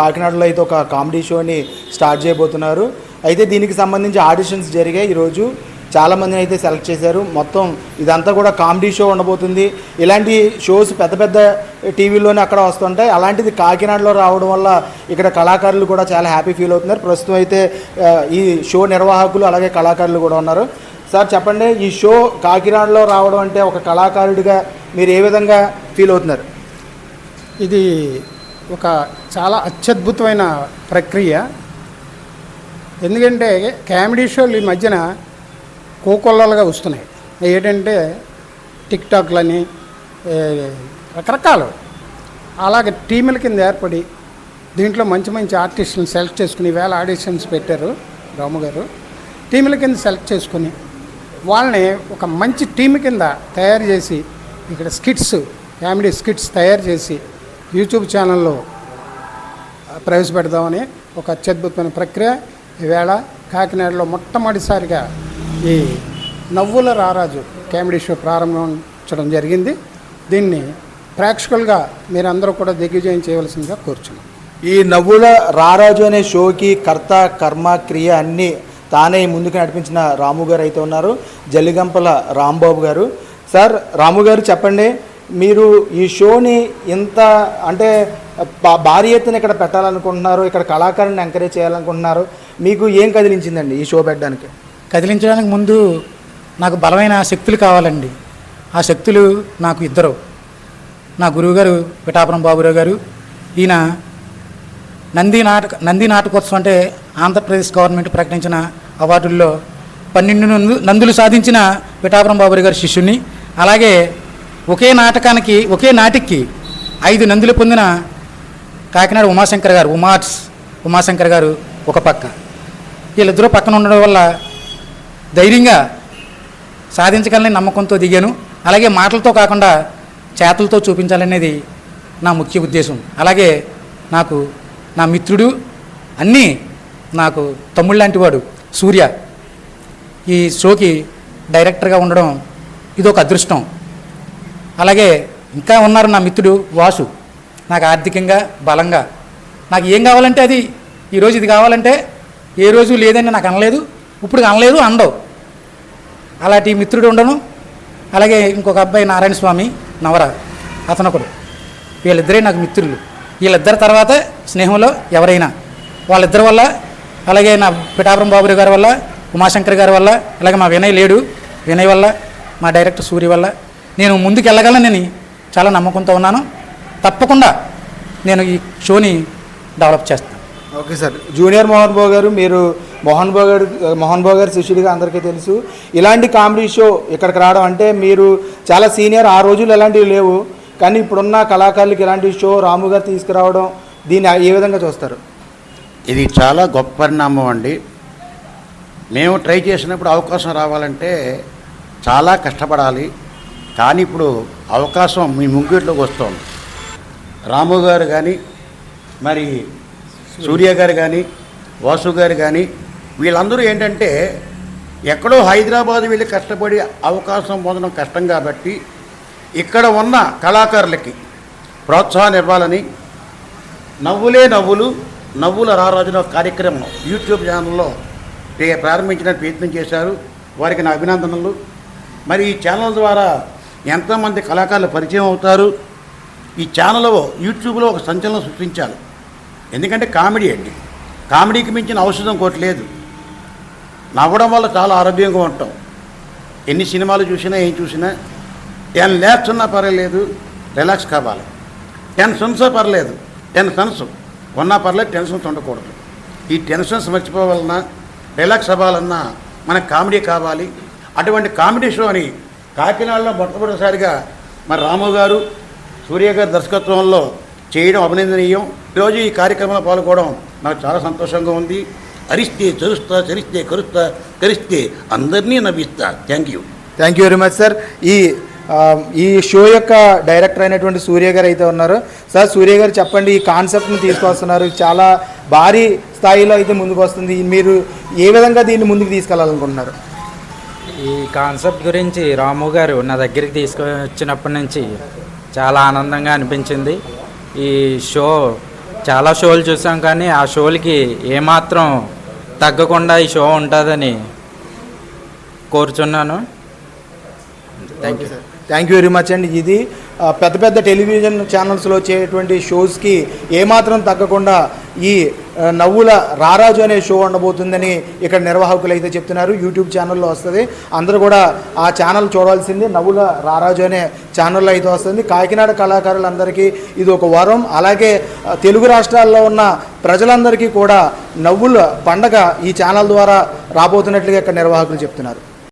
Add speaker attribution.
Speaker 1: కాకినాడలో అయితే ఒక కామెడీ షోని స్టార్ట్ చేయబోతున్నారు. అయితే దీనికి సంబంధించి ఆడిషన్స్ జరిగాయి ఈరోజు. చాలామందిని అయితే సెలెక్ట్ చేశారు. మొత్తం ఇదంతా కూడా కామెడీ షో ఉండబోతుంది. ఇలాంటి షోస్ పెద్ద పెద్ద టీవీలోనే అక్కడ వస్తుంటాయి. అలాంటిది కాకినాడలో రావడం వల్ల ఇక్కడ కళాకారులు కూడా చాలా హ్యాపీ ఫీల్ అవుతున్నారు. ప్రస్తుతం అయితే ఈ షో నిర్వాహకులు అలాగే కళాకారులు కూడా ఉన్నారు. సార్ చెప్పండి ఈ షో కాకినాడలో రావడం అంటే ఒక కళాకారుడిగా మీరు ఏ విధంగా ఫీల్ అవుతున్నారు?
Speaker 2: ఇది ఒక చాలా అత్యద్భుతమైన ప్రక్రియ. ఎందుకంటే కామెడీ షోలు ఈ మధ్యన కోకొల్లలుగా వస్తున్నాయి. ఏంటంటే టిక్ టాక్లని రకరకాలు. అలాగే టీముల కింద ఏర్పడి దీంట్లో మంచి మంచి ఆర్టిస్టులను సెలెక్ట్ చేసుకుని వేల ఆడిషన్స్ పెట్టారు రాము గారు. టీముల కింద సెలెక్ట్ చేసుకుని వాళ్ళని ఒక మంచి టీం కింద తయారు చేసి ఇక్కడ స్కిట్స్ కామెడీ స్కిట్స్ తయారు చేసి యూట్యూబ్ ఛానల్లో ప్రవేశపెడదామని ఒక అత్యద్భుతమైన ప్రక్రియ. ఈవేళ కాకినాడలో మొట్టమొదటిసారిగా ఈ నవ్వుల రారాజు కామెడీ షో ప్రారంభించడం జరిగింది. దీన్ని ప్రేక్షకులుగా మీరందరూ కూడా దిగ్విజయం చేయవలసిందిగా కోరుచున్నాం.
Speaker 1: ఈ నవ్వుల రారాజు అనే షోకి కర్త కర్మ క్రియ అన్నీ తానే ముందుకు నడిపించిన రాము గారు అయితే ఉన్నారు. జల్లిగంపల రాంబాబు గారు. సార్ రాము గారు చెప్పండి. మీరు ఈ షోని ఇంత అంటే భారీ ఎత్తున ఇక్కడ పెట్టాలనుకుంటున్నారు ఇక్కడ కళాకారుని ఎంకరేజ్ చేయాలనుకుంటున్నారు మీకు ఏం కదిలించిందండి ఈ షో పెట్టడానికి?
Speaker 3: కదిలించడానికి ముందు నాకు బలమైన శక్తులు కావాలండి. ఆ శక్తులు నాకు ఇద్దరు. నా గురువుగారు పిఠాపురం బాబురావు గారు ఈయన నంది నాటక నంది నాటకోత్సవం అంటే ఆంధ్రప్రదేశ్ గవర్నమెంట్ ప్రకటించిన అవార్డుల్లో పన్నెండు నందు నందులు సాధించిన పిఠాపురం బాబురావు గారి శిష్యుని అలాగే ఒకే నాటకానికి ఒకే నాటికి ఐదు నందులు పొందిన కాకినాడ ఉమాశంకర్ గారు ఉమార్ట్స్ ఉమాశంకర్ గారు ఒక పక్క. వీళ్ళిద్దరూ పక్కన ఉండడం వల్ల ధైర్యంగా సాధించగలని నమ్మకంతో దిగాను. అలాగే మాటలతో కాకుండా చేతలతో చూపించాలనేది నా ముఖ్య ఉద్దేశం. అలాగే నాకు నా మిత్రుడు అన్నీ నాకు తమ్ముడు లాంటి వాడు సూర్య. ఈ షోకి డైరెక్టర్గా ఉండడం ఇదొక అదృష్టం. అలాగే ఇంకా ఉన్నారు నా మిత్రుడు వాసు. నాకు ఆర్థికంగా బలంగా. నాకు ఏం కావాలంటే అది. ఈరోజు ఇది కావాలంటే ఏ రోజు లేదని నాకు అనలేదు. ఇప్పుడు అనలేదు అండవు అలాంటి మిత్రుడు ఉండను. అలాగే ఇంకొక అబ్బాయి నారాయణ స్వామి నవర. అతను ఒకడు. వీళ్ళిద్దరే నాకు మిత్రులు. వీళ్ళిద్దరి తర్వాత స్నేహంలో ఎవరైనా. వాళ్ళిద్దరి వల్ల అలాగే నా పిఠాపురం బాబురావు గారి వల్ల ఉమాశంకర్ గారి వల్ల అలాగే మా వినయ్ లేడు. వినయ్ వల్ల మా డైరెక్టర్ సూర్య వల్ల నేను ముందుకు వెళ్ళగలనని చాలా నమ్మకంతో ఉన్నాను. తప్పకుండా నేను ఈ షోని డెవలప్ చేస్తాను.
Speaker 1: Okay sir. Junior Mohan Babu గారు మీరు మోహన్ బాబు గారు మోహన్ బాబు గారు శిష్యుడిగా అందరికీ తెలుసు. ఇలాంటి కామెడీ షో ఇక్కడికి రావడం అంటే మీరు చాలా సీనియర్ ఆ రోజులు ఎలాంటివి లేవు. కానీ ఇప్పుడున్న కళాకారులకి ఇలాంటి షో రాము గారు తీసుకురావడం దీన్ని ఏ విధంగా చూస్తారు?
Speaker 4: ఇది చాలా గొప్ప పరిణామం అండి. మేము ట్రై చేసినప్పుడు అవకాశం రావాలంటే చాలా కష్టపడాలి. కానీ ఇప్పుడు అవకాశం మీ ముంగిట్లోకి వస్తుంది. రాము గారు కానీ మరి సూర్య గారు కానీ వాసు గారు కానీ వీళ్ళందరూ ఏంటంటే ఎక్కడో హైదరాబాద్ వెళ్ళి కష్టపడి అవకాశం పొందడం కష్టం కాబట్టి ఇక్కడ ఉన్న కళాకారులకి ప్రోత్సాహం ఇవ్వాలని నవ్వులే నవ్వులు నవ్వుల రారాజున కార్యక్రమం యూట్యూబ్ ఛానల్లో ప్రారంభించడానికి ప్రయత్నం చేశారు. వారికి నా అభినందనలు. మరి ఈ ఛానల్ ద్వారా ఎంతోమంది కళాకారులు పరిచయం అవుతారు. ఈ ఛానల్లో యూట్యూబ్లో ఒక సంచలనం సృష్టించాలి ఎందుకంటే కామెడీ అండి. కామెడీకి మించిన ఔషధం కోటి లేదు. నవ్వడం వల్ల చాలా ఆరోగ్యంగా ఉంటాం. ఎన్ని సినిమాలు చూసినా ఏం చూసినా టెన్ ల్యాక్స్ ఉన్నా పర్వాలేదు రిలాక్స్ కావాలి. టెన్ సన్స్ పర్లేదు టెన్ సన్స్ ఉన్నా పర్లేదు టెన్షన్స్ ఉండకూడదు. ఈ టెన్షన్స్ మర్చిపోవాలన్నా రిలాక్స్ అవ్వాలన్నా మనకు కామెడీ కావాలి. అటువంటి కామెడీ షో అని కాకినాడలో మొట్టమొదటిసారిగా మరి రాము గారు సూర్య గారి దర్శకత్వంలో చేయడం అభినందనీయం. ఈరోజు ఈ కార్యక్రమంలో పాల్గొనడం నాకు చాలా సంతోషంగా ఉంది. అరిస్తే చరుస్తా చరిస్తే కరుస్తా కరిస్తే అందరినీ నవ్విస్తా. Thank you
Speaker 1: thank you very much sir ఈ ఈ షో యొక్క డైరెక్టర్ అయినటువంటి సూర్య గారు అయితే ఉన్నారు సార్ సూర్య గారు చెప్పండి ఈ కాన్సెప్ట్ని తీసుకొస్తున్నారు చాలా భారీ స్థాయిలో అయితే ముందుకు వస్తుంది. మీరు ఏ విధంగా దీన్ని ముందుకు తీసుకెళ్ళాలనుకుంటున్నారు?
Speaker 5: ఈ కాన్సెప్ట్ గురించి రాము గారు నా దగ్గరికి తీసుకొచ్చినప్పటి నుంచి చాలా ఆనందంగా అనిపించింది. ఈ షో చాలా షోలు చూసాం కానీ ఆ షోలకి ఏమాత్రం తగ్గకుండా ఈ షో ఉంటుందని కోరుచున్నాను. Thank you
Speaker 1: thank you very much అండి. ఇది పెద్ద పెద్ద టెలివిజన్ ఛానల్స్లో వచ్చేటువంటి షోస్కి ఏమాత్రం తగ్గకుండా ఈ నవ్వుల రారాజు అనే షో ఉండబోతుందని ఇక్కడ నిర్వాహకులు అయితే చెప్తున్నారు. యూట్యూబ్ ఛానల్లో వస్తుంది. అందరూ కూడా ఆ ఛానల్ చూడాల్సింది. నవ్వుల రారాజు అనే ఛానల్లో అయితే వస్తుంది. కాకినాడ కళాకారులందరికీ ఇది ఒక వరం. అలాగే తెలుగు రాష్ట్రాల్లో ఉన్న ప్రజలందరికీ కూడా నవ్వుల పండగ ఈ ఛానల్ ద్వారా రాబోతున్నట్లుగా ఇక్కడ నిర్వాహకులు చెప్తున్నారు.